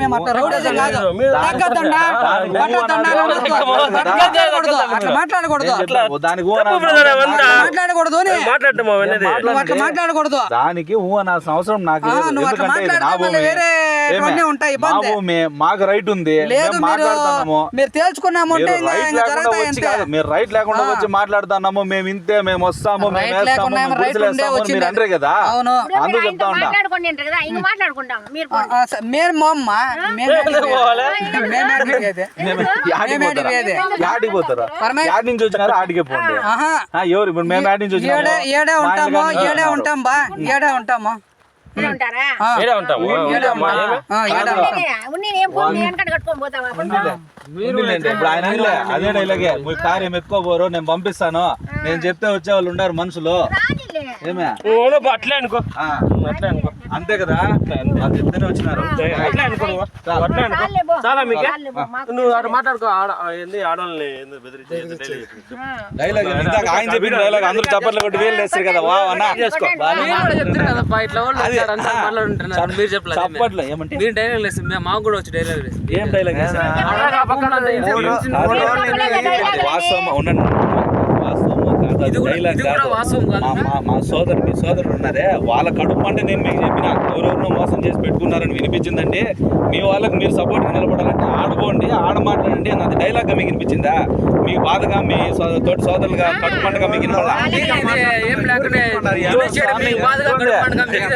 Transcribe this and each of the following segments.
మేము అట్లా రౌడీజం కాదు. మాట్లాడకూడదు. అట్లా మాట్లాడకూడదు. అట్లా మాట్లాడకూడదు దానికి ఊ అనాల్సిన అవసరం నాకు నువ్వు అట్లా మాట్లాడితే వేరే కొన్ని ఉంటాయి, ఇబ్బంది. మాకు రైట్ ఉంది. లేదు మీరు తేల్చుకున్నాము అంటే మీరు రైట్ లేకుండా వచ్చి అంతే. కాదు మీరు రైట్ లేకుండా ఆ. వచ్చి మాట్లాడుతున్నాము. మేము ఇంతే మేము వస్తాము అంటారు కదా? అవును. అందుకు చెప్తా ఉంటా అమ్మ మేము యాడికి పోతారా? యాడ్ నుంచి వచ్చినారు? ఆడికే పోండి. ఆహా. ఆ, ఎవరు? ఇప్పుడు మేము యాడ్ నుంచి వచ్చినాము. ఏడే ఉంటాము ఏడే. ఉంటాం బా ఏడే ఉంటాము. ఉంటారా? ఏడే ఉంటాము. ఇప్పుడు ఆయన అదే డైలాగే కారు ఏమి ఎత్తుకోబోరు నేను పంపిస్తాను. నేను చెప్తే వచ్చే వాళ్ళు ఉన్నారు మనుషులు. ఏమే? అట్లే అనుకో. అట్లే అనుకో. అంతే కదా వాళ్ళు చెప్తేనే వచ్చినారు అట్లే అనుకో నువ్వు అట్లే అనుకో చాలే మీకే నువ్వు అటు మాట్లాడుకో ఆడ ఏంది ఆడవాళ్ళని. డైలాగ్ ఇందాక ఆయన చెప్పిన డైలాగ్ అందరూ చప్పట్లు కొట్టి వేలు వేస్తారు కదా వా అన్న చేసుకో మీరు అది, చెప్పలేదు చప్పట్లు ఏమంటే మీరు డైలాగ్ లేదు మాకు కూడా వచ్చి డైలాగ్ లేదు ఏం డైలాగ్ వాస్తవం ఉండండి మా- సోదరు మీ సోదరుడు ఉన్నారే వాళ్ళ కడుపు అంటే నేను మీకు చెప్పిన. ఎవరెవరినో మోసం చేసి పెట్టుకున్నారని వినిపించిందండి మీ వాళ్ళకి మీరు సపోర్ట్ నిలబడాలంటే ఆడుకోండి ఆడ మాట్లాడండి అని అది డైలాగ్ మీకు వినిపించిందా? మీ బాధగా మీ తోటి సోదరులుగా కడుపు పంటగా మీకు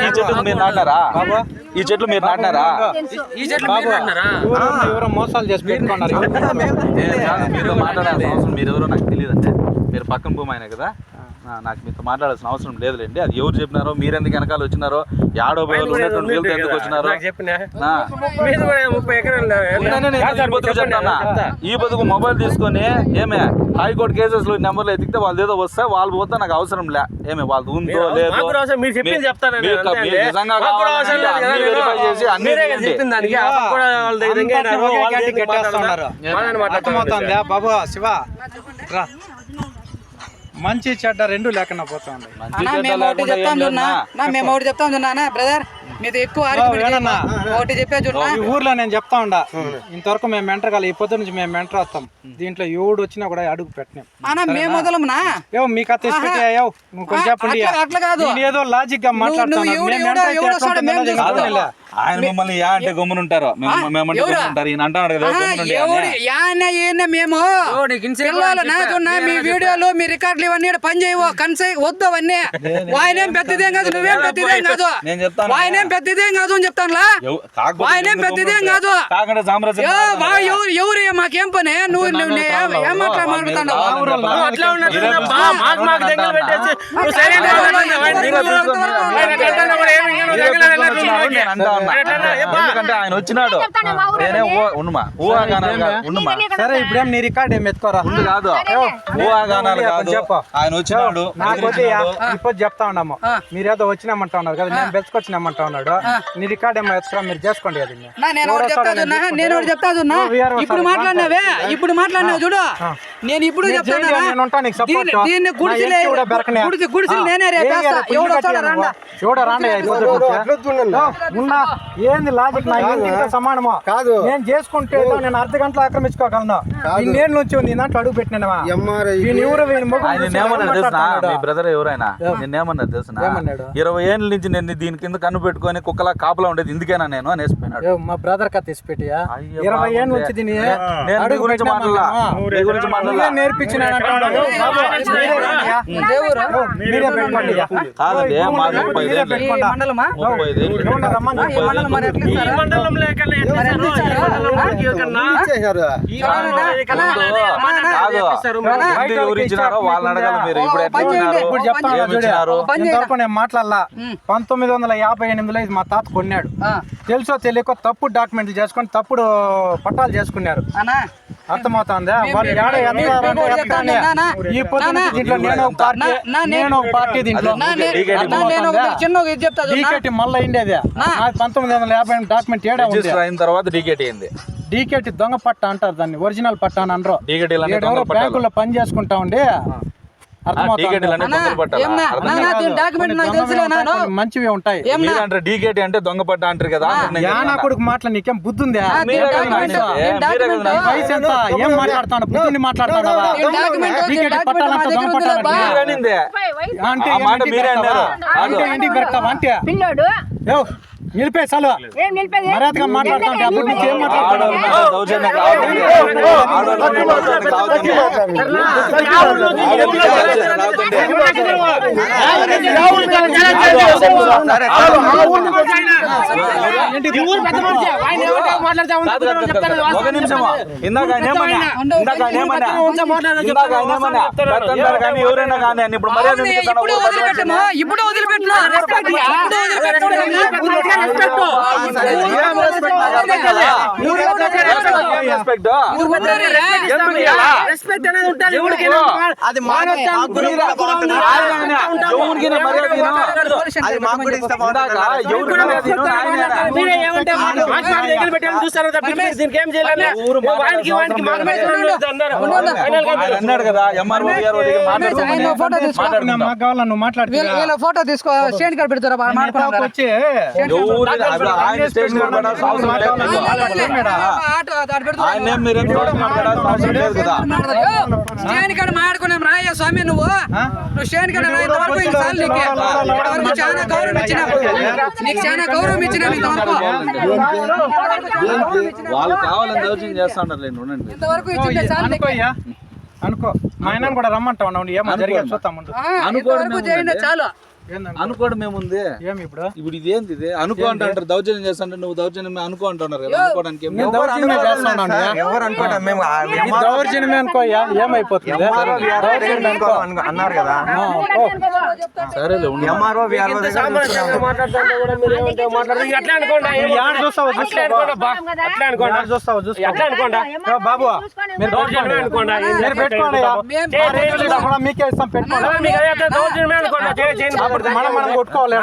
ఈ చెట్లు మీరు నాటినారా ఈ చెట్లు మీరు నాటినారా ఈ చెట్లు మీరు ఎవరో మోసాలు చేసి పెట్టుకున్నారు? నేను కాదు, మీతో మాట్లాడాల్సిన అవసరం మీరు ఎవరో నాకు తెలియదు అంటే మీరు పక్కన భూమి ఆయన కదా? నాకు మీతో మాట్లాడాల్సిన అవసరం లేదులేండి. అది ఎవరు చెప్పినారో మీరు ఎందుకు వెనకాల వచ్చినారో యాడో ఉన్నటువంటి ఎందుకు వచ్చినారో. ఈ బతుకు చెప్తానా? మొబైల్ తీసుకొని ఏమే హైకోర్టు కేసెస్లో నెంబర్లు ఎతికితే వాళ్ళు ఏదో వస్తే వాళ్ళు పోతే నాకు అవసరం లే. ఏమే వాళ్ళు ఉందో లేదో కదా, అన్ని వెరిఫై చేసి బాబు శివ. మంచి చెడ్డ రెండు లేకుండా అన్నా చెడ్డ మేము ఒకటి చెప్తాం. నా మేము ఒకటి చెప్తాం బ్రదర్. ఎక్కువ ఆర్గ్యుమెంట్ వేణన్నా. చేయకు. ఒకటి చెప్పే ఈ ఊర్లో నేను చెప్తా ఉండా. ఇంతవరకు మేము మెంటర్ కాదు ఈ పొద్దు నుంచి మేము మెంటర్ వస్తాం దీంట్లో ఎవడు వచ్చినా కూడా అడుగు పెట్టినాం. అన్నా మేము మొదలమునా? ఏవో మీ కథ తీసి పెట్టి ఏవో నువ్వు కొంచెం ఆ, చెప్పండి అట్లా- అట్లా కాదు. ఏదో లాజిక్గా నువ్వు- నువ్వు మాట్లాడుతున్నాను ఎవడు- మేము ఎవడు- మెంటర్ అయితే ఎవడు ఎట్లా వస్తాడో మేము ఉంటుందో చూస్తాం. తెలుసుకోలే. ఆయన మిమ్మల్ని యా అంటే గమ్మున ఉంటారు మేమంటే ఉంటారు ఈయన అంటున్నాడు కదా ఈయన మేము. పిల్లలు అని నా చెప్పా. చూడనా మీ వీడియోలు మీ రికార్డులు ఇవన్నీ ఈడ పని చేయవు కన్సై వద్దు అవన్నీ. వాయనేం పెద్దదేం కాదు నువ్వేం పెద్దదేం కాదు. నేను చెప్తాను. వాయనేం పెద్దదేం కాదు అని చెప్తానులా? ఎందుకు పెద్దదేం కాదు. ఎవరు ఎవరు మాకేం పని? నువ్వు ఏం మాట్లా మాట్లాడుతున్నావు? అట్లా ఉన్నట్టు ఎందుకంటే ఆయన వచ్చినాడు చెప్తాను మా ఊరు నేనే ఊహ- ఉండుమా ఊహాగానాలు కాదు, ఉండుమా సరే ఇప్పుడేం నీ రికార్డ్ ఏం ఎత్తుకోరా ఉంది కాదు ఊహాగానాలు కాదు చెప్పు. ఆయన వచ్చినాడు. ఇప్పుడు చెప్తా ఉన్నాము మీరేదో వచ్చినామంటా ఉన్నారు కదా నేను బెచ్చుకొచ్చినామంటా ఉన్నాడు నీ రికార్డ్ ఏమో ఎత్తుకురా మీరు చేసుకోండి అది నేను ఒకటి నేను ఒకటి ఇప్పుడు మాట్లాడినావే ఇప్పుడు మాట్లాడినావు చూడు నేను ఇప్పుడు చెప్తాను. దీన్ని- గుడిసిలే. గుడిసి నేనే రేపేస్తా? ఎవడు రాండా చూడ రాండి ఏంది లాజిక్ నా ఇంటితో సమానమా? కాదు. నేను చేసుకుంటే నేను అర్ధ గంటలో ఆక్రమించుకోగలను ఇన్నేళ్ళ నుంచి నీ దాంట్లో అడుగు పెట్టినావా. మీ బ్రదర్ ఎవరైనా? నిన్నేమన్నాడు తెలుసునా? ఏమన్నాడు? ఇరవై ఏళ్ళ నుంచి నేను దీని కింద కన్ను పెట్టుకొని కుక్కలా కాపలా ఉండేది ఇందుకేనా నేను అనేసిపోయినాడు. ఏ, మా బ్రదర్ కథ తీసి పెట్టియా అయ్యో ఇరవై. ఏళ్ళ నుంచి దీని నేను గురించి మాట్లాడలా? గురించి మాట్లాడలా? ఇక. కాదండి ఓ, మా మీరే ముప్పై ఐదేళ్ళు. మాట్లాడలా పంతొమ్మిది వందల యాభై ఎనిమిదిలో ఇది మా తాత కొన్నాడు తెలుసో తెలియకో తప్పుడు డాక్యుమెంట్లు చేసుకొని తప్పుడు పట్టాలు చేసుకున్నారు అర్థమవుతుందా? వాళ్ళు ఏడ. ఈ పొద్దున. దీంట్లో నేను ఒక పార్టీ నేను- ఒక పార్టీ దీంట్లో. చిన్న ఇది చెప్తా? డీకేటి మళ్ళీ పంతొమ్మిది వందల యాభై డాక్యుమెంట్ ఏడా ఉంది? రిజిస్టర్ అయిన తర్వాత డీకేటీ అయింది. డీకేటి దొంగ పట్ట అంటారు దాన్ని ఒరిజినల్ పట్ట అని అనరు. బ్యాంకుల్లో పని చేసుకుంటా ఉండి. మంచివి ఉంటాయి. డీకేటీ అంటే దొంగ పడ్డ అంటారు కదా యానా. కొడుకు మాటలు నీకేం బుద్ధి ఉందా ఏం మాట్లాడతాను బుద్ధిని మాట్లాడతావా దీని డాక్యుమెంట్ దీని టీకెట్ డాక్యుమెంట్ మా పట్టాలంటే దగ్గర దొంగ ఉందిలే బా. పట్టాలంటే మీరు అనిందే. పోయి, వయసు అంటే. అంటే నిలిపే చాలు మర్యాదగా మాట్లాడుతుంటే అప్పటి నుంచి ఏం ఆడవాళ్ళ ఇందాక ఎవరైనా కానీ ఇప్పుడు? ఇప్పుడు వదిలిపెట్టినా రెస్పెక్ట్? అది అన్నాడు కదా ఎంఆర్ఓ గారు దగ్గర ఆయన ఫోటో తీసుకో. ఫోటో స్టేషన్ కార్డు పెడతారా? వచ్చి స్టేషన్ కార్డు కార్డు మాడుకున్నాం రాయ్యా స్వామి నువ్వు. నువ్వు స్టేషన్ ఇంతవరకు నీకు ఇంతవరకు చాలా గౌరవం ఇచ్చినా నీకు చాలా గౌరవం ఇచ్చినా వాళ్ళు కావాలని దౌర్జన్యం చేస్తా ఉన్నారు లేండి ఉండండి. ఇంతవరకు ఇచ్చింటే చాలు నీకు. అనుకోయ్యా అనుకో. మా ఆయన కూడా రమ్మంటా ఉన్నావు ఏమో జరిగేది చూస్తాం చేయండి చాలు? అనుకోవడం ఏముంది? ఏమి ఇప్పుడు? ఇప్పుడు ఇది ఏంది ఇది? అనుకో అంటారు దౌర్జన్యం చేస్తాంటే నువ్వు దౌర్జన్యం అనుకో అంటున్నారు కదా అనుకోవడానికి దౌర్జన్యమే మేము ఏమైపోతుంది అనుకో. అను- అన్నారు కదా. సరేలే. ఎంఆర్ఓ బాబు మీరు పెట్టుకోండి మేము మీకే ఇస్తాం పెట్టుకోండి అప్పుడు మనం మనం కొట్టుకోవాలి.